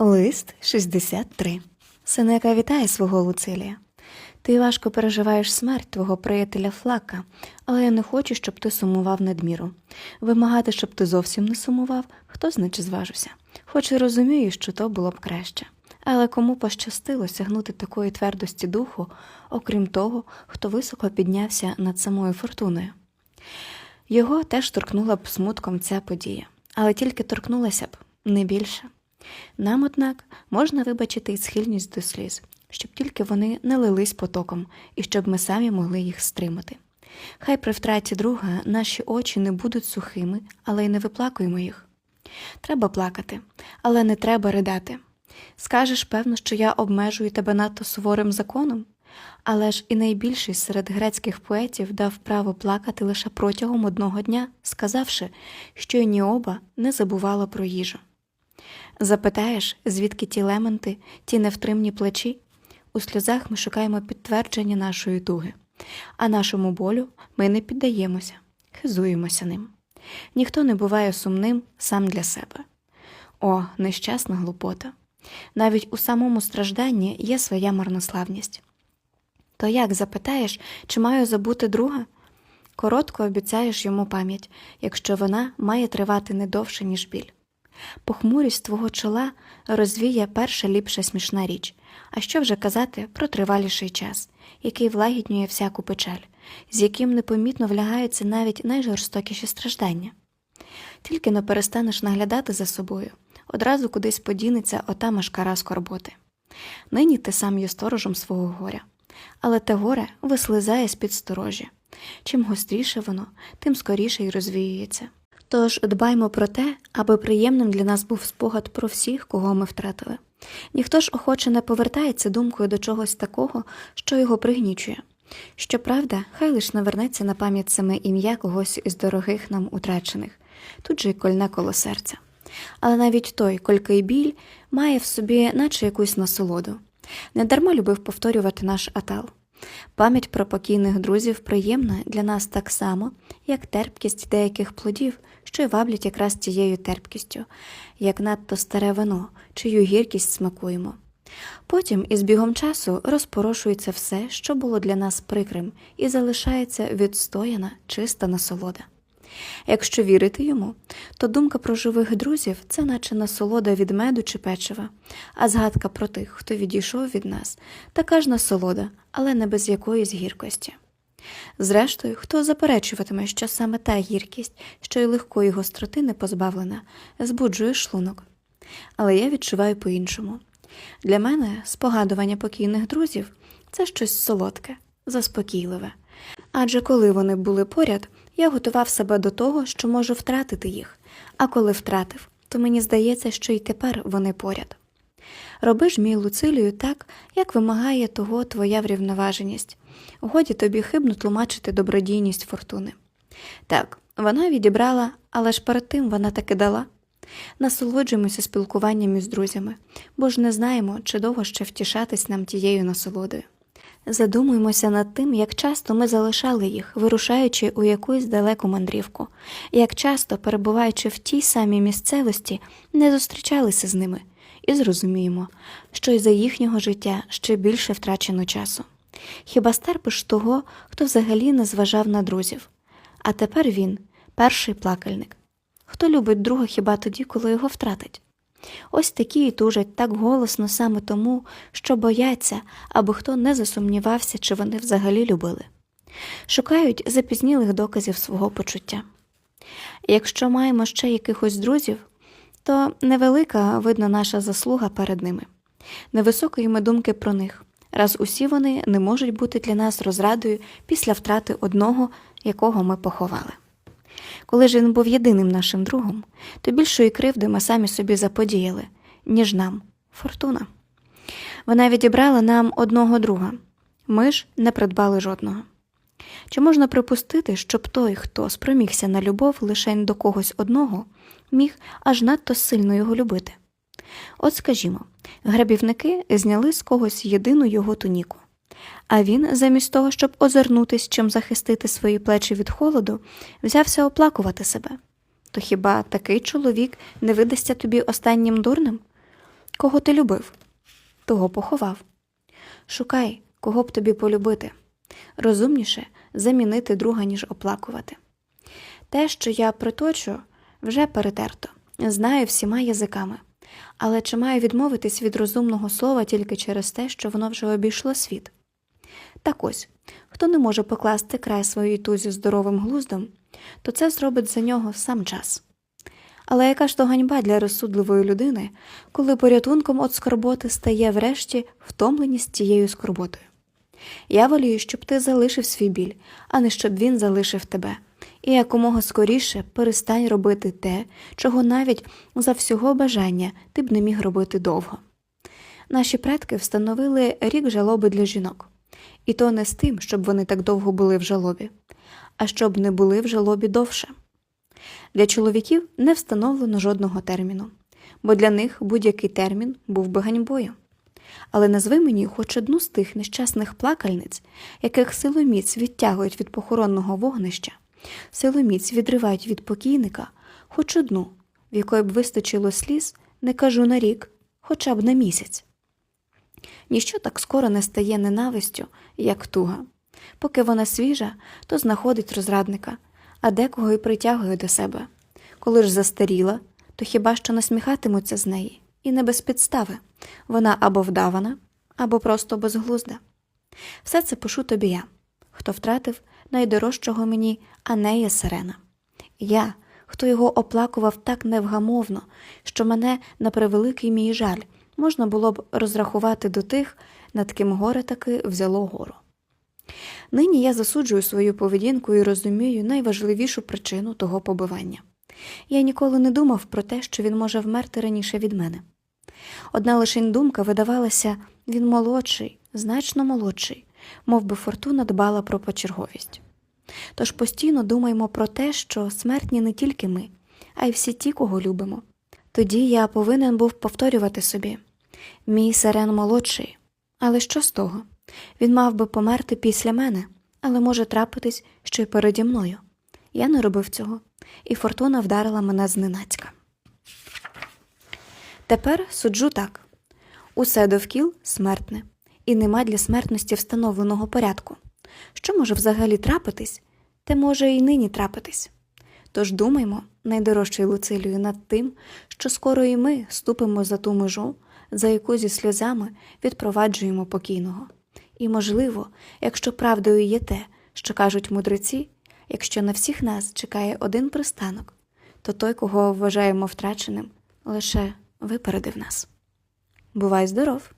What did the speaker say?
Лист 63. Сенека вітає свого Луцилія. Ти важко переживаєш смерть твого приятеля Флака, але я не хочу, щоб ти сумував надміру. Вимагати, щоб ти зовсім не сумував, хто значить зважився. Хоч і розумію, що то було б краще. Але кому пощастило сягнути такої твердості духу, окрім того, хто високо піднявся над самою фортуною. Його теж торкнула б смутком ця подія, але тільки торкнулася б, не більше. Нам, однак, можна вибачити й схильність до сліз, щоб тільки вони не лились потоком і щоб ми самі могли їх стримати. Хай при втраті друга наші очі не будуть сухими, але й не виплакуємо їх. Треба плакати, але не треба ридати. Скажеш, певно, що я обмежую тебе надто суворим законом, але ж і найбільший серед грецьких поетів дав право плакати лише протягом одного дня, сказавши, що й Ніоба не забувала про їжу. Запитаєш, звідки ті лементи, ті невтримні плечі? У сльозах ми шукаємо підтвердження нашої туги, а нашому болю ми не піддаємося, хизуємося ним. Ніхто не буває сумним сам для себе. О, нещасна глупота! Навіть у самому стражданні є своя марнославність. То як запитаєш, чи маю забути друга? Коротко обіцяєш йому пам'ять, якщо вона має тривати не довше, ніж біль. Похмурість твого чола розвіє перша ліпша смішна річ, а що вже казати про триваліший час, який влагіднює всяку печаль, з яким непомітно влягаються навіть найжорстокіші страждання. Тільки но перестанеш наглядати за собою, одразу кудись подінеться ота машкара скорботи. Нині ти сам є сторожем свого горя, але те горе вислизає з-під сторожі. Чим гостріше воно, тим скоріше й розвіюється. Тож дбаймо про те, аби приємним для нас був спогад про всіх, кого ми втратили. Ніхто ж охоче не повертається думкою до чогось такого, що його пригнічує. Щоправда, хай лиш навернеться на пам'ять саме ім'я когось із дорогих нам утрачених, тут же й кольне коло серця. Але навіть той колький біль має в собі наче якусь насолоду. Недарма любив повторювати наш атал. Пам'ять про покійних друзів приємна для нас так само, як терпкість деяких плодів, що й ваблять якраз тією терпкістю, як надто старе вино, чию гіркість смакуємо. Потім із бігом часу розпорошується все, що було для нас прикрим, і залишається відстояна, чиста насолода. Якщо вірити йому, то думка про живих друзів це наче насолода від меду чи печива, а згадка про тих, хто відійшов від нас, така ж насолода, але не без якоїсь гіркості. Зрештою, хто заперечуватиме, що саме та гіркість, що й легкої гостроти не позбавлена, збуджує шлунок. Але я відчуваю по-іншому. Для мене спогадування покійних друзів це щось солодке, заспокійливе. Адже коли вони були поряд, я готував себе до того, що можу втратити їх, а коли втратив, то мені здається, що й тепер вони поряд. Роби ж мій Луцилію так, як вимагає того твоя врівноваженість. Годі тобі хибно тлумачити добродійність фортуни. Так, вона відібрала, але ж перед тим вона таки дала. Насолоджуємося спілкуванням із друзями, бо ж не знаємо, чи довго ще втішатись нам тією насолодою. Задумуємося над тим, як часто ми залишали їх, вирушаючи у якусь далеку мандрівку, як часто, перебуваючи в тій самій місцевості, не зустрічалися з ними, і зрозуміємо, що й за їхнього життя ще більше втрачено часу. Хіба стерпиш того, хто взагалі не зважав на друзів? А тепер він перший плакальник. Хто любить друга хіба тоді, коли його втратить? Ось такі і тужать так голосно саме тому, що бояться, аби хто не засумнівався, чи вони взагалі любили. Шукають запізнілих доказів свого почуття. Якщо маємо ще якихось друзів, то невелика видно наша заслуга перед ними, невисокої ми думки про них, раз усі вони не можуть бути для нас розрадою після втрати одного, якого ми поховали. Коли ж він був єдиним нашим другом, то більшої кривди ми самі собі заподіяли, ніж нам фортуна. Вона відібрала нам одного друга, ми ж не придбали жодного. Чи можна припустити, щоб той, хто спромігся на любов лише до когось одного, міг аж надто сильно його любити? От скажімо, грабівники зняли з когось єдину його туніку. А він, замість того, щоб озирнутись, чим захистити свої плечі від холоду, взявся оплакувати себе. То хіба такий чоловік не видасться тобі останнім дурним? Кого ти любив? Того поховав. Шукай, кого б тобі полюбити. Розумніше замінити друга, ніж оплакувати. Те, що я приточу, вже перетерто, знаю всіма язиками. Але чи маю відмовитись від розумного слова тільки через те, що воно вже обійшло світ? Так ось, хто не може покласти край своїй тузі здоровим глуздом, то це зробить за нього сам час. Але яка ж то ганьба для розсудливої людини, коли порятунком від скорботи стає врешті втомленість тією скорботою? Я волію, щоб ти залишив свій біль, а не щоб він залишив тебе. І якомога скоріше перестань робити те, чого навіть за всього бажання ти б не міг робити довго. Наші предки встановили рік жалоби для жінок, і то не з тим, щоб вони так довго були в жалобі, а щоб не були в жалобі довше. Для чоловіків не встановлено жодного терміну, бо для них будь-який термін був би ганьбою. Але назви мені хоч одну з тих нещасних плакальниць, яких силоміць відтягують від похоронного вогнища, силоміць відривають від покійника, хоч одну, в якої б вистачило сліз, не кажу на рік, хоча б на місяць. Ніщо так скоро не стає ненавистю, як туга. Поки вона свіжа, то знаходить розрадника, а декого й притягує до себе. Коли ж застаріла, то хіба що насміхатимуться з неї, і не без підстави. Вона або вдавана, або просто безглузда. Все це пишу тобі я, хто втратив найдорожчого мені Анея Сирена. Я, хто його оплакував так невгамовно, що мене, на превеликий мій жаль, можна було б розрахувати до тих, над ким горе таки взяло гору. Нині я засуджую свою поведінку і розумію найважливішу причину того побивання. Я ніколи не думав про те, що він може вмерти раніше від мене. Одна лишень думка видавалася він молодший, значно молодший, мов би фортуна дбала про почерговість. Тож постійно думаємо про те, що смертні не тільки ми, а й всі ті, кого любимо. Тоді я повинен був повторювати собі мій сирен молодший, але що з того? Він мав би померти після мене, але може трапитись, що й переді мною. Я не робив цього, і фортуна вдарила мене зненацька. Тепер суджу так усе довкіл смертне, і нема для смертності встановленого порядку. Що може взагалі трапитись, те може і нині трапитись. Тож думаймо, найдорожчою Луцилію, над тим, що скоро і ми ступимо за ту межу, за яку зі сльозами відпроваджуємо покійного. І, можливо, якщо правдою є те, що кажуть мудреці, якщо на всіх нас чекає один пристанок, то той, кого вважаємо втраченим, лише випередив нас. Бувай здоров!